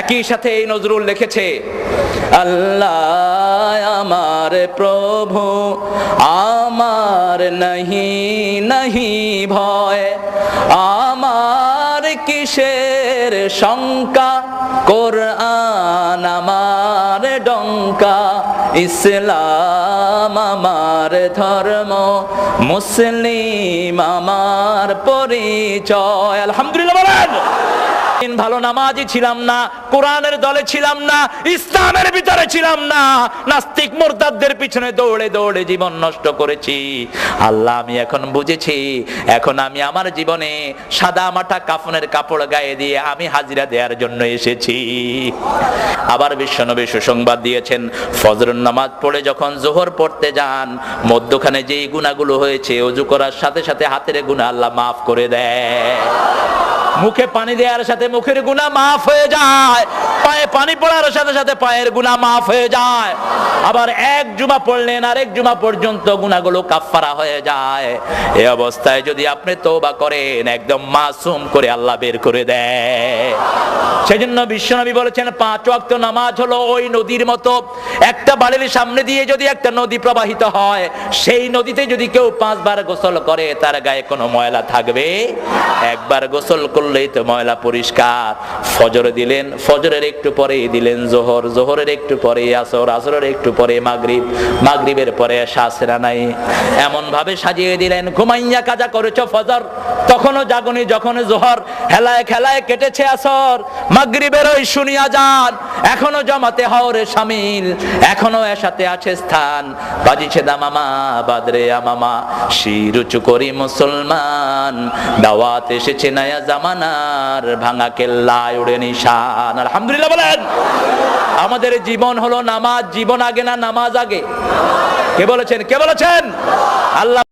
একই সাথে এই নজরুল লিখেছে, আল্লাহ আমার প্রভু, আমার নহি নহি ভয়, আমার কিসের শঙ্কা? কোরআন আমার ডঙ্কা, ইসলাম আমার ধর্ম, মুসলিম আমার পরিচয়। আলহামদুলিল্লাহ বলেন। ভালো নামাজি ছিলাম না, কোরআনের দলে ছিলাম না, ইসলামের ভিতরে ছিলাম না, নাস্তিক মোরতাদদের পিছনে দৌড়ে দৌড়ে জীবন নষ্ট করেছি। আল্লাহ আমি এখন বুঝেছি, এখন আমি আমার জীবনে সাদা মাটা কাফনের কাপড় গায়ে দিয়ে আমি হাজিরা দেওয়ার জন্য এসেছি। আবার বিশ্বনবী সুসংবাদ দিয়েছেন ফজরের নামাজ পড়ে যখন জোহর পড়তে যান, মধ্যখানে যেই গুণাগুলো হয়েছে, অজু করার সাথে সাথে হাতের গুণা আল্লাহ মাফ করে দেয়। মুখে পানি দেওয়ার সাথে মুখের গুণা মাফ হয়ে যায়। পায়ে পানি পড়ার সাথে সাথে পায়ের গুণা মাফ হয়ে যায়। আবার এক জুমা পড়লেন, আরেক জুমা পর্যন্ত গুণাগুলো কাফফারা হয়ে যায়। এই অবস্থায় যদি আপনি তওবা করেন, একদম মাসুম করে আল্লাহ বের করে দেয়। সেজন্য বিশ্বনবী বলেছেন, পাঁচ ওয়াক্ত নামাজ হলো ওই নদীর মতো। একটা বাড়ির সামনে দিয়ে যদি একটা নদী প্রবাহিত হয়, সেই নদীতে যদি কেউ পাঁচবার গোসল করে, তার গায়ে কোনো ময়লা থাকবে? একবার গোসল করলেই তো ময়লা পরিষ্কার। ফজর দিলেন, ফজরের একটু পরে দিলেন জোহর, জোহরের একটু পরে আসর, আসরের একটু পরে মাগরিব, মাগরিবের পরে শাসরা নাই। এমন ভাবে সাজিয়ে দিলেন, ঘুমাইয়া কাজা করেছ ফজর, তখনও জাগনি যখন জোহর, হেলায় খেলায় কেটেছে আসর, মাগরিবের ওই শুনিয়া যান এখনও জমাতে হওরে সামিল এখনও এসাতে আছে স্থান। বাজিছে দামামা বাদরে আমামা শির উঁচু করি মুসলমান। দাওয়াত এসেছে নয়া জামানার, ভাঙা কেল্লায় উড়ে নিশান। আলহামদুলিল্লাহ বলেন, আমাদের জীবন হলো নামাজ, জীবন আগে না নামাজ আগে? কে বলেছেন কে বলেছেন? আল্লাহ